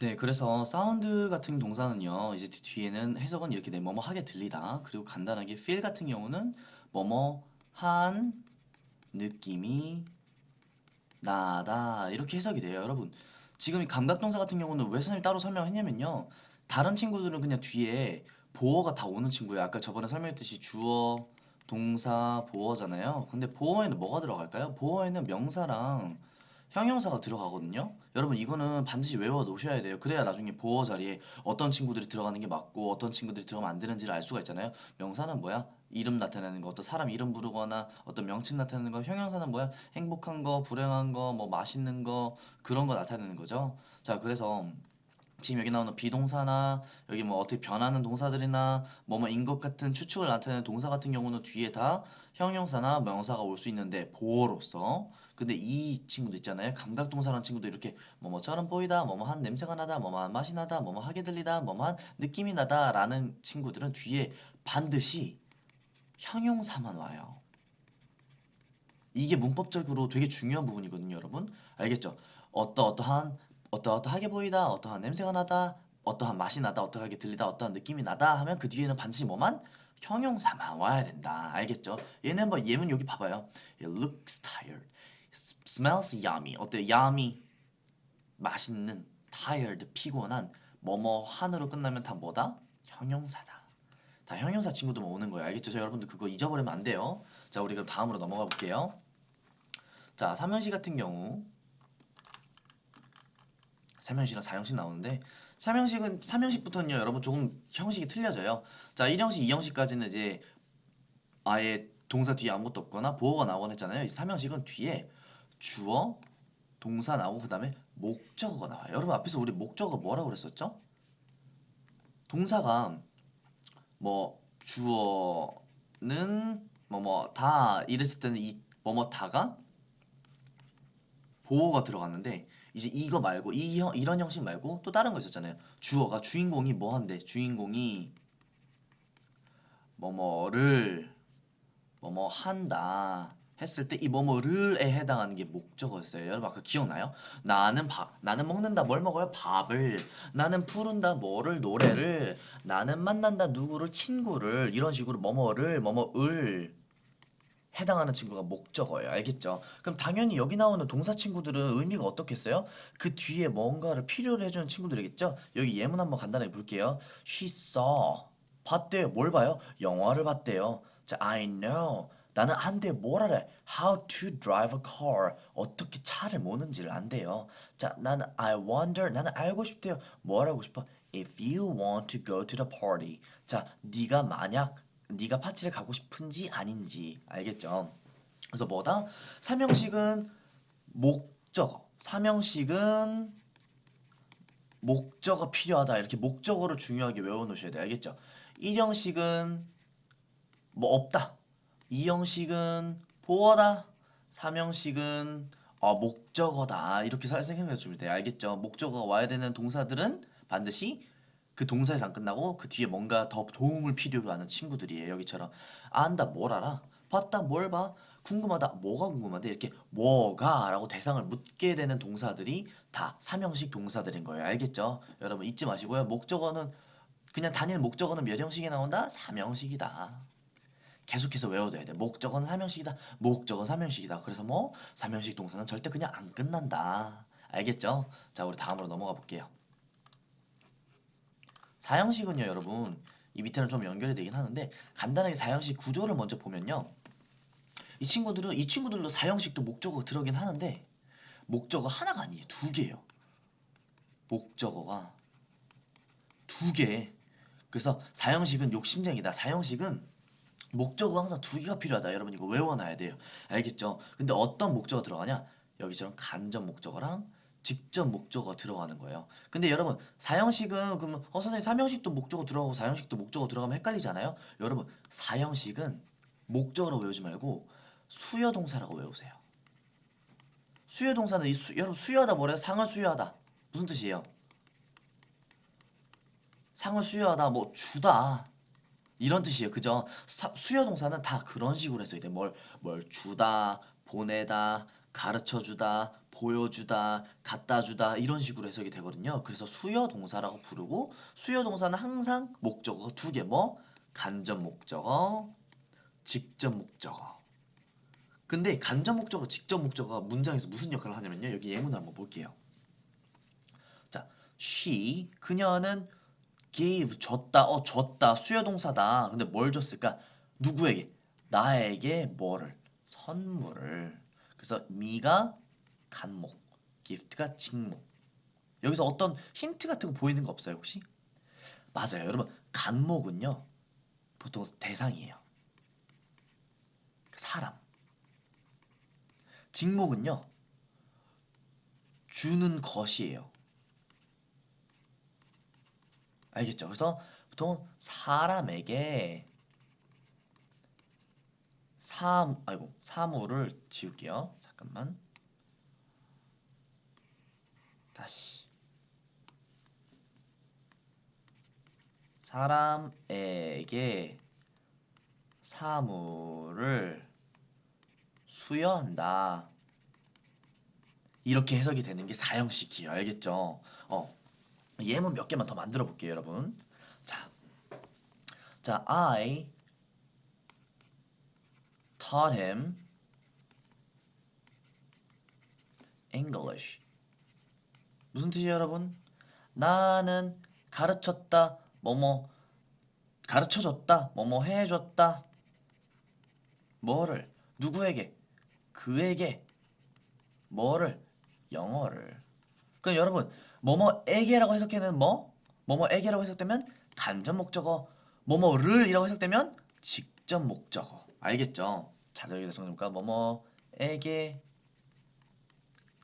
네, 그래서 사운드 같은 동사는요, 이제 뒤- 뒤에는 해석은 이렇게 돼, 뭐뭐 하게 들리다. 그리고 간단하게 feel 같은 경우는 뭐뭐 한 느낌이 나다. 이렇게 해석이 돼요, 여러분. 지금 이 감각 동사 같은 경우는 왜 선생님이 따로 설명했냐면요. 다른 친구들은 그냥 뒤에 보어가 다 오는 친구예요. 아까 저번에 설명했듯이 주어, 동사, 보어잖아요. 근데 보어에는 뭐가 들어갈까요? 보어에는 명사랑 형용사가 들어가거든요. 여러분 이거는 반드시 외워 놓으셔야 돼요. 그래야 나중에 보어 자리에 어떤 친구들이 들어가는 게 맞고 어떤 친구들이 들어가면 안 되는지를 알 수가 있잖아요. 명사는 뭐야? 이름 나타내는 거, 어떤 사람 이름 부르거나 어떤 명칭 나타내는 거. 형용사는 뭐야? 행복한 거, 불행한 거, 뭐 맛있는 거 그런 거 나타내는 거죠. 자, 그래서 지금 여기 나오는 비동사나 여기 뭐 어떻게 변하는 동사들이나 뭐뭐 인 것 같은 추측을 나타내는 동사 같은 경우는 뒤에 다 형용사나 명사가 올 수 있는데 보어로서. 근데 이 친구도 있잖아요. 감각동사라는 친구도 이렇게 뭐뭐처럼 보이다 뭐뭐한 냄새가 나다 뭐뭐한 맛이 나다 뭐뭐하게 들리다 뭐뭐한 느낌이 나다 라는 친구들은 뒤에 반드시 형용사만 와요. 이게 문법적으로 되게 중요한 부분이거든요 여러분. 알겠죠? 어떠어떠한 어떠어떠하게 보이다 어떠한 냄새가 나다 어떠한 맛이 나다 어떠하게 들리다 어떠한 느낌이 나다 하면 그 뒤에는 반드시 뭐만? 형용사만 와야 된다. 알겠죠? 얘는 한번 얘는 여기 봐봐요. It looks tired. Smells yummy. 어때요? yummy. 맛있는 tired 피곤한 뭐뭐 한으로 끝나면 다 뭐다? 형용사다. 다 형용사 친구들만 오는 거예요. 알겠죠? 자, 여러분들 그거 잊어버리면 안 돼요. 자 우리 그럼 다음으로 넘어가 볼게요. 자 삼형시 같은 경우 삼형식이랑 사형식 나오는데 삼형식은 삼형식부터는요 여러분 조금 형식이 틀려져요. 자 1형식 2형식까지는 이제 아예 동사 뒤에 아무것도 없거나 보어가 나오곤 했잖아요. 이 삼형식은 뒤에 주어 동사 나오고 그 다음에 목적어가 나와요. 여러분 앞에서 우리 목적어 뭐라고 그랬었죠? 동사가 뭐 주어는 뭐 뭐 다 이랬을 때는 이 뭐 뭐 다가 보어가 들어갔는데 이제 이거 말고 이 형, 이런 형식 말고 또 다른 거 있었잖아요. 주어가 주인공이 뭐 한대? 주인공이 뭐뭐를 뭐뭐 한다 했을 때 이 뭐뭐를에 해당하는 게 목적어였어요. 여러분 아까 기억나요? 나는 밥 나는 먹는다 뭘 먹어요? 밥을 나는 부른다 뭐를 노래를 나는 만난다 누구를 친구를 이런 식으로 뭐뭐를 뭐뭐을 해당하는 친구가 목적어예요. 알겠죠? 그럼 당연히 여기 나오는 동사 친구들은 의미가 어떻겠어요? 그 뒤에 뭔가를 필요로 해주는 친구들이겠죠? 여기 예문 한번 간단하게 볼게요. She saw. 봤대요. 뭘 봐요? 영화를 봤대요. 자, I know. 나는 안돼 뭘 알아? How to drive a car. 어떻게 차를 모는지를 안돼요. 자, 나는 I wonder. 나는 알고 싶대요. 뭘 알고 싶어? If you want to go to the party. 자, 네가 만약 네가 파티를 가고 싶은지 아닌지 알겠죠? 그래서 뭐다? 삼형식은 목적어. 삼형식은 목적어 필요하다. 이렇게 목적어를 중요하게 외워 놓으셔야 돼요. 알겠죠? 일형식은 뭐 없다. 이형식은 보어다. 삼형식은 어, 목적어다. 이렇게 살 생각해 주면 돼요. 알겠죠? 목적어가 와야 되는 동사들은 반드시 그 동사에서 안 끝나고 그 뒤에 뭔가 더 도움을 필요로 하는 친구들이에요. 여기처럼 안다 뭘 알아? 봤다 뭘 봐? 궁금하다 뭐가 궁금한데 이렇게 뭐가 라고 대상을 묻게 되는 동사들이 다 삼형식 동사들인 거예요. 알겠죠? 여러분 잊지 마시고요. 목적어는 그냥 단일 목적어는 몇 형식이 나온다? 삼형식이다. 계속해서 외워둬야 돼. 목적어는 삼형식이다. 목적어는 삼형식이다. 그래서 뭐 삼형식 동사는 절대 그냥 안 끝난다. 알겠죠? 자, 우리 다음으로 넘어가 볼게요. 사형식은요, 여러분. 이 밑에는 좀 연결이 되긴 하는데 간단하게 사형식 구조를 먼저 보면요. 이 친구들은 이 친구들도 사형식도 목적어가 들어긴 하는데 목적어 하나가 아니에요. 두 개예요. 목적어가 두 개. 그래서 사형식은 욕심쟁이다. 사형식은 목적어 항상 두 개가 필요하다. 여러분 이거 외워놔야 돼요. 알겠죠? 근데 어떤 목적어 들어가냐? 여기처럼 간접 목적어랑 직접 목적어 들어가는 거예요. 근데 여러분 사형식은 그러면 어 선생님 삼형식도 목적어 들어가고 사형식도 목적어 들어가면 헷갈리잖아요. 여러분 사형식은 목적어로 외우지 말고 수여 동사라고 외우세요. 수여 동사는 이 수, 여러분 수여하다 뭐래요? 상을 수여하다. 무슨 뜻이에요? 상을 수여하다 뭐 주다 이런 뜻이에요. 그죠? 사- 수여 동사는 다 그런 식으로 해서 돼. 뭘, 뭘 주다, 보내다, 가르쳐 주다, 보여주다, 갖다 주다 이런 식으로 해석이 되거든요. 그래서 수여 동사라고 부르고 수여 동사는 항상 목적어 두 개, 뭐 간접 목적어, 직접 목적어. 근데 간접 목적어, 직접 목적어가 문장에서 무슨 역할을 하냐면요. 여기 예문을 한번 볼게요. 자, she 그녀는 gave 줬다, 어 줬다, 수여 동사다. 근데 뭘 줬을까? 누구에게? 나에게 뭐를? 선물을. 그래서 me가 간목, gift가 직목. 여기서 어떤 힌트 같은 거 보이는 거 없어요 혹시? 맞아요 여러분 간목은요 보통 대상이에요 사람 직목은요 주는 것이에요 알겠죠? 그래서 보통 사람에게 사 아이고 사물을 지울게요 잠깐만 다시 사람에게 사물을 수여한다. 이렇게 해석이 되는 게 사형식이에요. 알겠죠? 어. 예문 몇 개만 더 만들어 볼게요, 여러분. 자. 자, I taught him English. 무슨 뜻이에요, 여러분? 나는 가르쳤다. 뭐뭐 가르쳐 줬다. 뭐뭐 해 줬다. 뭐를 누구에게? 그에게 뭐를 영어를. 그럼 여러분 뭐뭐에게라고 해석하는 뭐 뭐뭐에게라고 해석되면 간접 목적어 뭐뭐를이라고 해석되면 직접 목적어 알겠죠? 자 여기다 정리해볼까 뭐뭐에게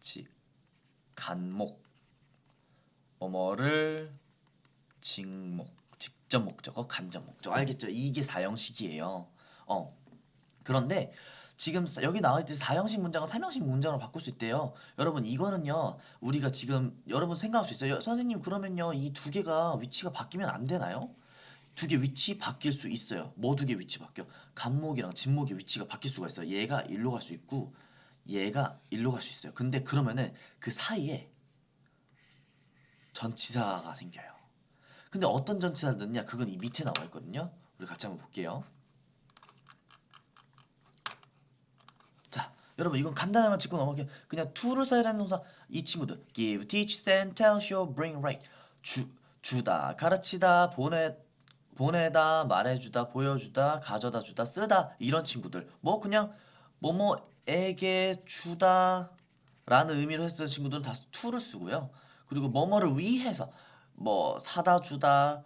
지 간목 뭐뭐를 직목 직접 목적어 간접 목적어 알겠죠? 이게 사형식이에요. 어 그런데 지금 사- 여기 나와 있듯이 사형식 문장을 삼형식 문장으로 바꿀 수 있대요. 여러분 이거는요 우리가 지금 여러분 생각할 수 있어요. 선생님 그러면요 이 두 개가 위치가 바뀌면 안 되나요? 두 개 위치 바뀔 수 있어요. 뭐 두 개 위치 바뀌어? 간목이랑 진목의 위치가 바뀔 수가 있어요. 얘가 일로 갈 수 있고 얘가 일로 갈 수 있어요. 근데 그러면은 그 사이에 전치사가 생겨요. 근데 어떤 전치사를 넣냐? 그건 이 밑에 나와 있거든요. 우리 같이 한번 볼게요. 자, 여러분 이건 간단하게만 짚고 넘어갈게요. 그냥 to를 써야 되는 동사 이 친구들 give, teach, send, tell, show, bring, write 주 주다, 가르치다, 보내 보내다, 말해주다, 보여주다, 가져다 주다, 쓰다 이런 친구들 뭐 그냥 뭐뭐에게 주다 라는 의미로 했던 친구들은 다 to를 쓰고요. 그리고 뭐뭐를 위해서 뭐 사다 주다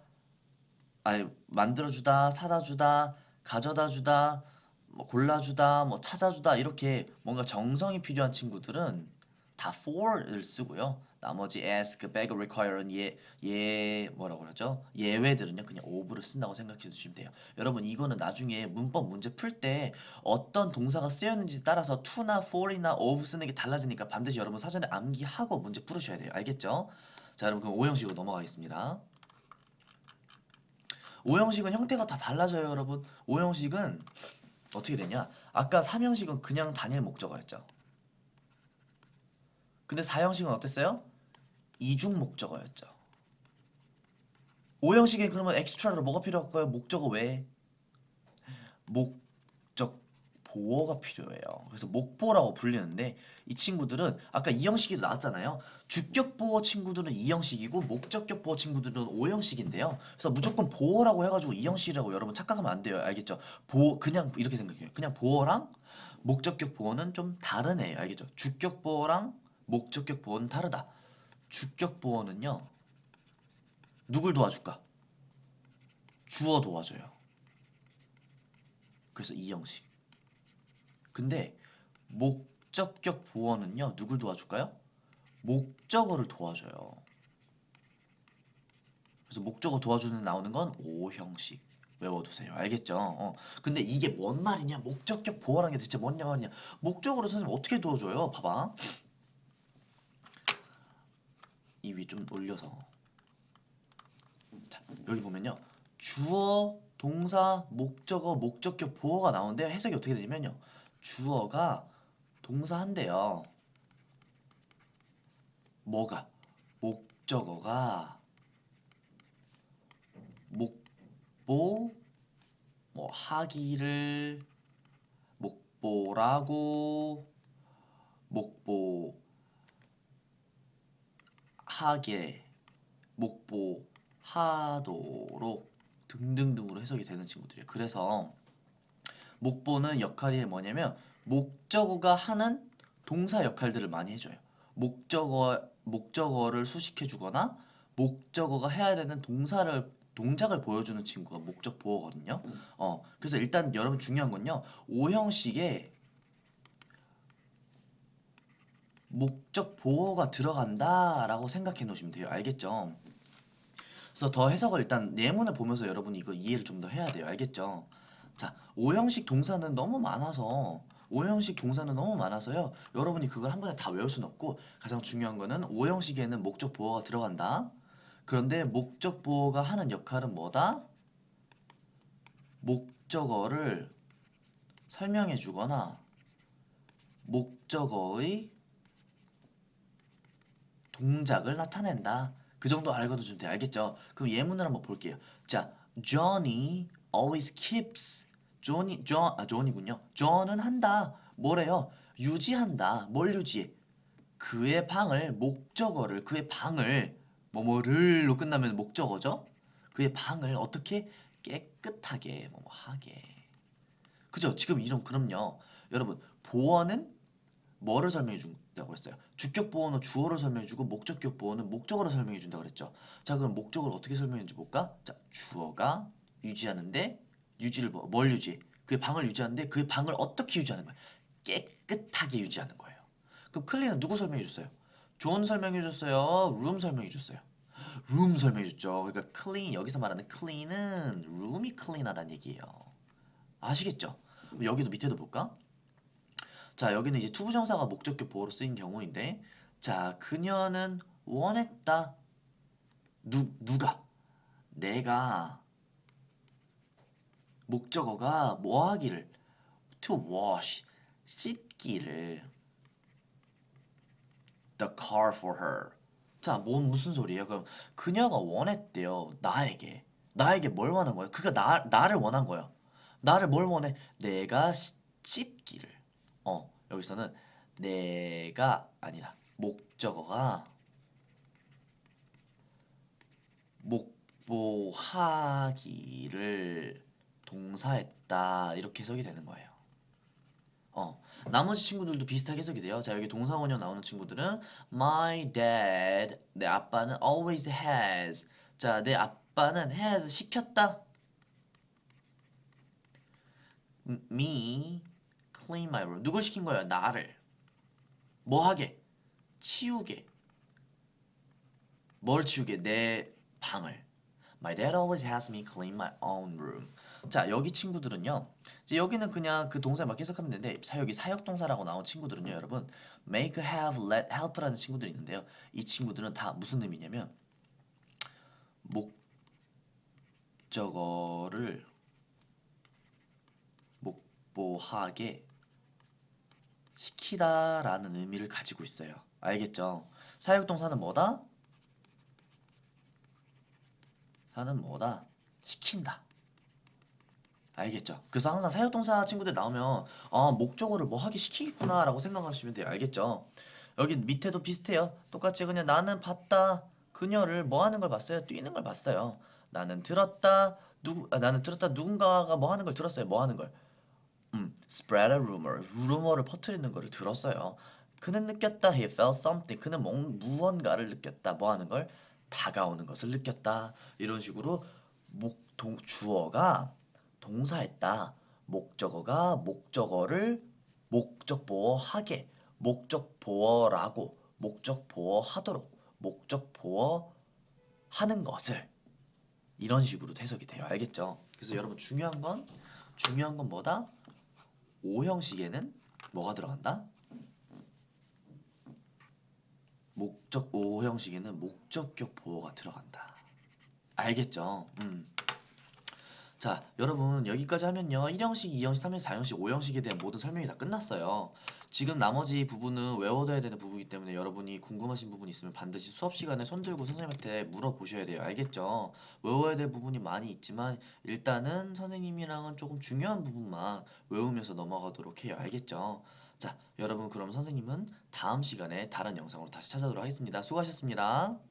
아니 만들어 주다 사다 주다 가져다 주다 뭐 골라 주다 뭐 찾아 주다 이렇게 뭔가 정성이 필요한 친구들은 다 for를 쓰고요. 나머지 ask, beg, require는 예, 예 뭐라고 그러죠? 예외들은요 그냥 of를 쓴다고 생각해 주시면 돼요. 여러분 이거는 나중에 문법 문제 풀 때 어떤 동사가 쓰였는지 따라서 to나 for이나 of 쓰는 게 달라지니까 반드시 여러분 사전에 암기하고 문제 풀으셔야 돼요. 알겠죠? 자 여러분 그럼 오형식으로 넘어가겠습니다. 오형식은 형태가 다 달라져요 여러분. 오형식은 어떻게 되냐? 아까 3형식은 그냥 단일 목적어였죠 근데 4형식은 어땠어요? 이중 목적어였죠 5형식에 그러면 엑스트라로 뭐가 필요할까요? 목적어 외에 목적 보어가 필요해요 그래서 목보라고 불리는데 이 친구들은 아까 2형식이 나왔잖아요 주격 보어 친구들은 2형식이고 목적격 보어 친구들은 5형식인데요 그래서 무조건 보어라고 해가지고 2형식이라고 여러분 착각하면 안 돼요 알겠죠? 보어 그냥 이렇게 생각해요 그냥 보어랑 목적격 보어는 좀 다른 애예요 알겠죠? 주격 보어랑 목적격 보어는 다르다. 주격 보어는요 누굴 도와줄까? 주어 도와줘요. 그래서 2형식. 근데 목적격 보어는요 누굴 도와줄까요? 목적어를 도와줘요. 그래서 목적어 도와주는 나오는 건 5형식. 외워두세요. 알겠죠? 어. 근데 이게 뭔 말이냐? 목적격 보어라는 게 대체 뭐냐 뭐냐? 목적어로 선생님 어떻게 도와줘요? 봐봐 이 위 좀 올려서 자 여기 보면요 주어 동사 목적어 목적격 보어가 나오는데 해석이 어떻게 되냐면요 주어가 동사 한대요. 뭐가? 목적어가 목보 뭐 하기를 목보라고 목보 하게 목보 하도록 등등등으로 해석이 되는 친구들이에요. 그래서 목보는 역할이 뭐냐면 목적어가 하는 동사 역할들을 많이 해줘요. 목적어 목적어를 수식해 주거나 목적어가 해야 되는 동사를 동작을 보여주는 친구가 목적 보어거든요. 어 그래서 일단 여러분 중요한 건요 오형식에 목적 보어가 들어간다라고 생각해 놓으시면 돼요. 알겠죠? 그래서 더 해석을 일단 예문을 보면서 여러분이 이거 이해를 좀 더 해야 돼요. 알겠죠? 자, 오형식 동사는 너무 많아서 오형식 동사는 너무 많아서요. 여러분이 그걸 한 번에 다 외울 수는 없고 가장 중요한 거는 오형식에는 목적 보어가 들어간다. 그런데 목적 보어가 하는 역할은 뭐다? 목적어를 설명해 주거나 목적어의 동작을 나타낸다. 그 정도 알고도 좀 돼. 알겠죠? 그럼 예문을 한번 볼게요. 자, Johnny always keeps 존이 존, 아 존이군요. 존은 한다. 뭐래요? 유지한다. 뭘 유지해? 그의 방을 목적어를 그의 방을 뭐뭐를로 끝나면 목적어죠. 그의 방을 어떻게 깨끗하게 뭐뭐 하게. 그죠? 지금 이런 그럼요. 여러분 보어는 뭐를 설명해 준다고 했어요? 주격 보어는 주어를 설명해 주고 목적격 보어는 목적어를 설명해 준다고 그랬죠. 자, 그럼 목적어를 어떻게 설명했는지 볼까? 자, 주어가 유지하는데 유지를 뭐- 뭘 유지해? 그의 방을 유지하는데 그의 방을 어떻게 유지하는 거야? 깨끗하게 유지하는 거예요. 그럼 클린은 누구 설명해 줬어요? 존 설명해 줬어요. 룸 설명해 줬어요. 룸 설명해 줬죠. 그러니까 클린 여기서 말하는 클린은 룸이 클린하다는 얘기예요. 아시겠죠? 여기도 밑에도 볼까? 자, 여기는 이제 투부정사가 목적격 보어로 쓰인 경우인데 자, 그녀는 원했다. 누 누가? 내가 목적어가 뭐 하기를 to wash 씻기를 the car for her 자, 뭔 무슨 소리예요? 그럼 그녀가 원했대요. 나에게. 나에게 뭘 원한 거예요? 그가 나, 나를 원한 거야. 나를 뭘 원해? 내가 씻, 씻기를. 어, 여기서는 내가 아니라 목적어가 목보하기를 동사했다 이렇게 해석이 되는 거예요. 어, 나머지 친구들도 비슷하게 해석이 돼요. 자, 여기 동사 원형 나오는 친구들은 My dad, 내 아빠는 always has. 자, 내 아빠는 has 시켰다. Me clean my room. 누굴 시킨 거예요? 나를. 뭐 하게? 치우게. 뭘 치우게? 내 방을. My dad always has me clean my own room. 자, 여기 친구들은요. 이제 여기는 그냥 그 동사에 맞게 해석하면 되는데 사역이 사역 동사라고 나온 친구들은요, 여러분. make, have, let, help라는 친구들이 있는데요. 이 친구들은 다 무슨 의미냐면 목적어를 목보하게 시키다라는 의미를 가지고 있어요. 알겠죠? 사역 동사는 뭐다? 사는 뭐다? 시킨다. 알겠죠? 그래서 항상 사역동사 친구들 나오면 아 목적어를 뭐 하기 시키겠구나 라고 생각하시면 돼요. 알겠죠? 여기 밑에도 비슷해요. 똑같이 그냥 나는 봤다. 그녀를 뭐 하는 걸 봤어요? 뛰는 걸 봤어요. 나는 들었다. 누구 아, 나는 들었다. 누군가가 뭐 하는 걸 들었어요. 뭐 하는 걸? 음, spread a rumor. 루머를 퍼뜨리는 거를 들었어요. 그는 느꼈다. He felt something. 그는 뭔 무언가를 느꼈다. 뭐 하는 걸? 다가오는 것을 느꼈다. 이런 식으로 목 동, 주어가 동사했다. 목적어가 목적어를 목적 보어하게, 목적 보어라고, 목적 보어하도록, 목적 보어하는 것을 이런 식으로 해석이 돼요. 알겠죠? 그래서 여러분 중요한 건 중요한 건 뭐다? 오형식에는 뭐가 들어간다? 목적 오형식에는 목적격 보어가 들어간다. 알겠죠? 음. 자, 여러분 여기까지 하면요. 1형식, 2형식, 3형식, 4형식, 5형식에 대한 모든 설명이 다 끝났어요. 지금 나머지 부분은 외워둬야 되는 부분이기 때문에 여러분이 궁금하신 부분 있으면 반드시 수업 시간에 손들고 선생님한테 물어보셔야 돼요. 알겠죠? 외워야 될 부분이 많이 있지만 일단은 선생님이랑은 조금 중요한 부분만 외우면서 넘어가도록 해요. 알겠죠? 자, 여러분 그럼 선생님은 다음 시간에 다른 영상으로 다시 찾아오도록 하겠습니다. 수고하셨습니다.